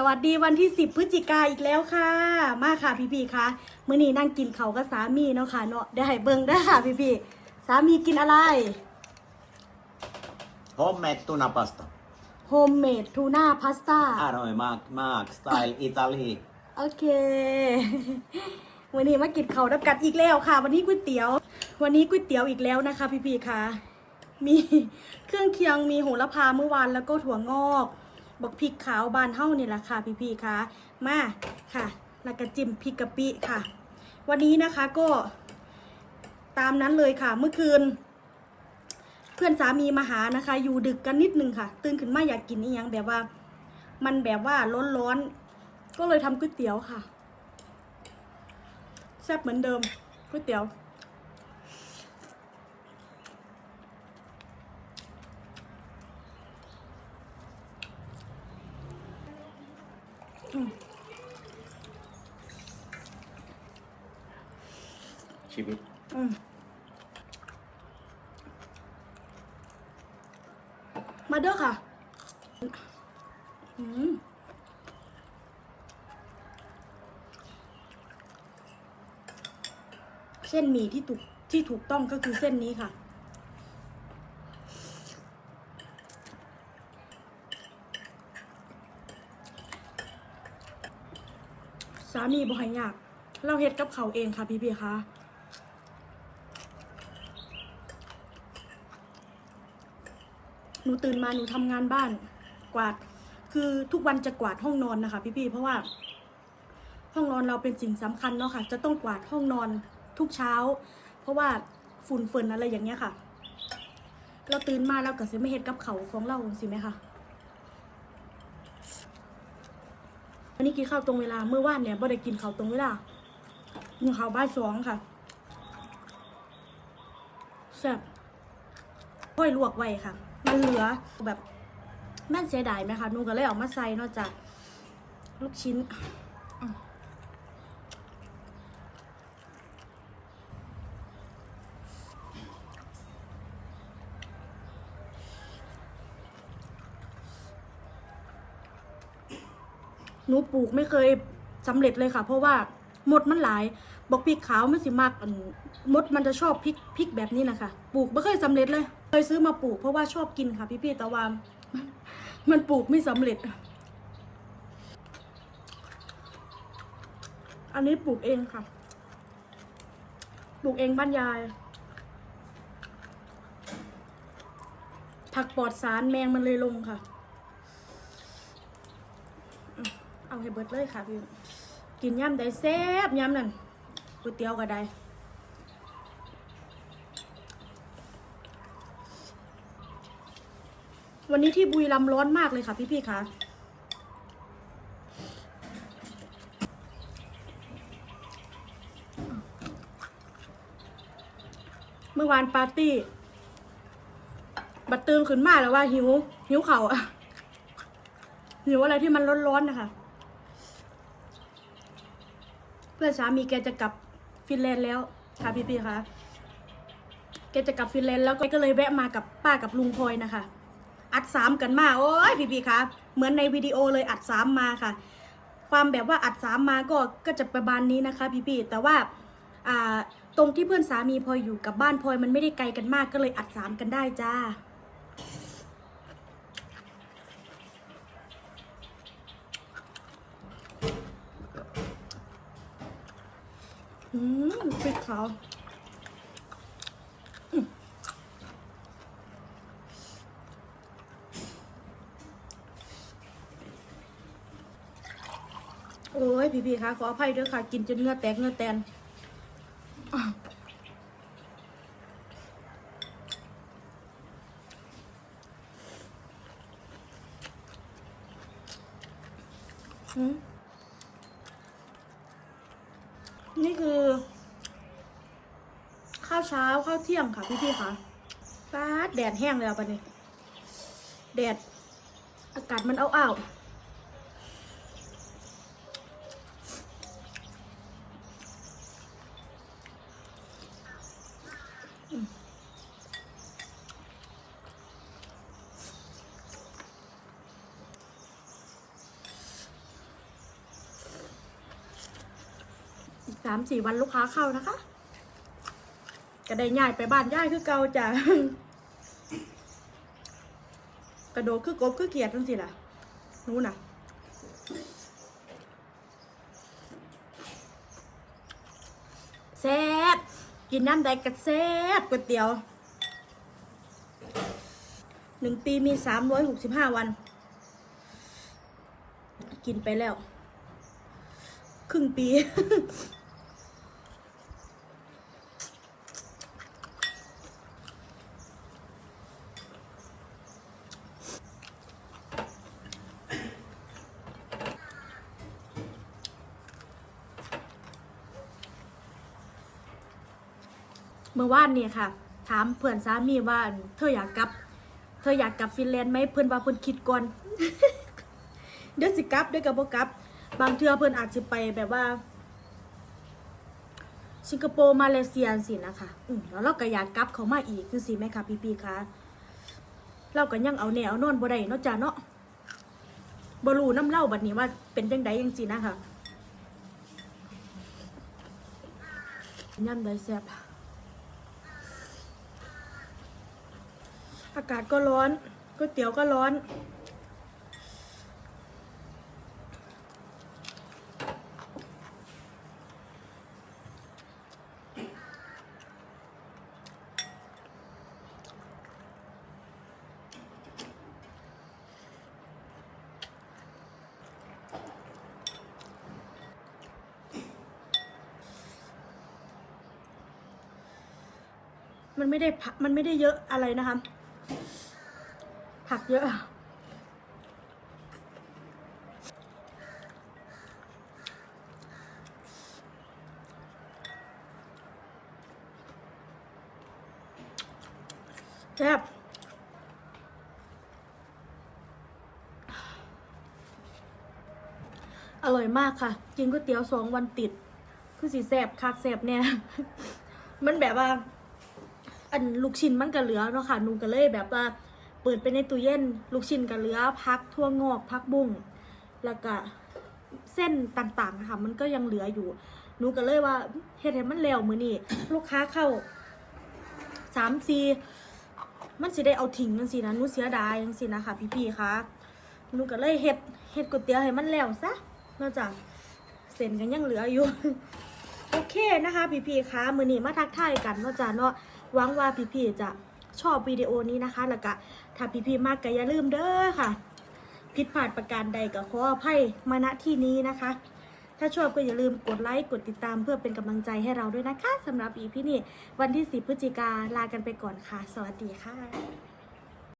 สวัสดีวันที่ 10 พฤศจิกาอีกแล้วค่ะ มาค่ะพี่พี่ๆคะมื้อนี้นั่งกินเขาวกับสามีเนาะค่ะเนาะได้ให้เบิ่งได้อค่ะพี่พี่ๆสามีกินอะไร Homemade tuna pasta. โฮมเมดทูน่าพาสต้า Aroi mak mak style Italy. โอเค วันนี้มากินเขาวดับกันอีกแล้วค่ะ วันนี้ก๋วยเตี๋ยว วันนี้ก๋วยเตี๋ยวอีกแล้วนะคะ พี่พี่ๆคะมี เครื่องเคียงมีโหระพาเมื่อวานแล้วก็ถั่วงอก บักพริกขาวบานเฮ้านี่แหละค่ะพี่พี่ๆคะมาค่ะ แล้วก็จิ้มพริกกะปิค่ะ วันนี้นะคะก็ตามนั้นเลยค่ะ เมื่อคืน เพื่อนสามีมาหานะคะ อยู่ดึกกันนิดนึงค่ะ ตื่นขึ้นมาอยากกินอีหยังแบบว่า มันแบบว่าร้อนๆก็เลยทำก๋วยเตี๋ยวค่ะแซ่บเหมือนเดิมก๋วยเตี๋ยว ชีวิต อืมมาเด้อค่ะ อืมเส้นหมี่ที่ถูกที่ถูกต้องก็คือเส้นนี้ค่ะสามีบ่ให้ยาก เราเฮ็ดกับเขาเองค่ะพี่พี่คะ นูตื่นมาหนูทำงานบ้าน กวาด คือทุกวันจะกวาดห้องนอนนะคะ พี่ๆ เพราะว่า ห้องนอนเราเป็นสิ่งสำคัญเนาะค่ะ จะต้องกวาดห้องนอนทุกเช้า เพราะว่าฝุ่นเฟินอะไรอย่างเงี้ยค่ะ เราตื่นมาแล้วก็จะไม่เห็นกับเขาของเราสิไหมคะวันนี้กินข้าวตรงเวลาเมื่อวานเนี่ยบ่ได้กินข้าวตรงเวลากินข้าวบ่ายสองค่ะแซ่บค่อยลวกไว้ค่ะ มันเหลือแบบแม่นเสียดายไหมคะหนูก็เลยเออกมาใส่นอกจากลูกชิ้นหนูปลูกไม่เคยสำเร็จเลยค่ะ เพราะว่าหมดมันหลาย บอกพริกขาวมันสิมากมดมันจะชอบพริกพริกแบบนี้นะคะปลูกไม่เคยสำเร็จเลย เคยซื้อมาปลูกเพราะว่าชอบกินค่ะพี่ๆแต่ว่ามันปลูกไม่สำเร็จ อันนี้ปลูกเองค่ะ ปลูกเองบ้านยาย ผักปลอดสารแมงมันเลยลงค่ะ เอาให้เบิดเลยค่ะพี่ กินย่ำได้แซ่บย่ำนั่นก๋วยเตี๋ยวก็ได้ วันนี้ที่บุรีรัมย์ร้อนมากเลยค่ะพี่ๆคะเมื่อวานปาร์ตี้ บัดตื่นขึ้นมาแล้วว่าหิว หิวเข่าอะหิวอะไรที่มันร้อนๆนะคะ เพื่อนสามีแกจะกลับฟินแลนด์แล้วค่ะพี่ๆคะแกจะกลับฟินแลนด์แล้วก็เลยแวะมากับป้ากับลุงพลอยนะคะ อัดสามกันมา โอ้ยพี่ๆคะเหมือนในวิดีโอเลยอัดสามมาค่ะ ความแบบว่าอัดสามมาก็ก็จะประมาณนี้นะคะ พี่ๆแต่ว่าอ่าตรงที่เพื่อนสามีพลอยอยู่กับบ้านพลอยมันไม่ได้ไกลกันมากก็เลยอัดสามกันได้จ้าอืมพริกขาวอืมโอ้ย พี่ๆคะขออภัยด้วยค่ะ กินจนเหงือแตกเหงือแตนอืมนี่คือ ข้าวเช้าข้าวเที่ยงค่ะพี่ๆค่ะฟ้าแดดแห้งแล้วปะเนี่ยแดดอากาศมันอ้าวๆ อีกสามสี่วันลูกค้าเข้านะคะกระได้ย่ายไปบ้านย่ายคือเก่าจ้ะกระโดดคือกบคือเกียรตินั่นสิล่ะนู้นน่ะแซ่ กินน้ำใดกระแซบก๋วยเตี๋ยวหนึ่งปีมีสามร้อยหกสิบห้าวัน กินไปแล้ว ครึ่งปี เมื่อวานเนี่ยค่ะ ถามเพื่อนสามีว่าเธออยากกลับ เธออยากกลับฟินแลนด์ไหมเพื่อนว่าเพื่อนคิดก่อนเดี๋ยวสิกลับเดี๋ยวกับบ่กลับ บางเทื่อเพื่อนอาจจะไปแบบว่า สิงคโปร์มาเลเซียสินะคะอืมแล้วเราก็อยากกลับเขามาอีกคือสิไหมคะพี่ปีคะเราก็ยังเอาแนวนอนบ่ได้นาะจ้าเนาะบรูน้ำเล่าบัดนี้ว่าเป็นจังไดจังสินะคะย่ำได้แซ่บ อากาศก็ร้อนก๋วยเตี๋ยวก็ร้อนมันไม่ได้ผักมันไม่ได้เยอะอะไรนะคะ ผักเยอะ แซ่บอร่อยมากค่ะ กินก๋วยเตี๋ยวสองวันติด คือสีแสบคักแสบเนี่ย มันแบบว่า อันลูกชิ้นมันก็เหลือเนาะค่ะหนูก็เลยแบบว่าเปิดไปในตู้เย็น ลูกชิ้นก็เหลือพักทั่วงอกพักบุ้งแล้วก็เส้นต่างๆนะคะมันก็ยังเหลืออยู่หนูก็เลยว่าเฮ็ดให้มันแล้วมือนี้ลูกค้าเข้าสามสี่มันสิได้เอาทิ้งจังซี่นะหนูเสียดายจังซี่นะคะพี่ๆคะหนูก็เลยเฮ็ดเฮ็ดก๋วยเตี๋ยวให้มันแล้วซะนอกจากเส้นก็ยังเหลืออยู่ โอเคนะคะ พี่ๆคะมือนี้มาทักทายกันนาะจ้ะเนาะ หวังว่าพี่ๆจะชอบวิดีโอนี้นะคะ แล้วก็ถ้าพี่ๆมากก็อย่าลืมเด้อค่ะ ผิดพลาดประการใดก็ขออภัยมาณที่นี้นะคะ ถ้าชอบก็อย่าลืมกดไลค์กดติดตามเพื่อเป็นกำลังใจให้เราด้วยนะคะสำหรับอีพี่นี่วันที่ 10 พฤศจิกาลากันไปก่อนค่ะ สวัสดีค่ะ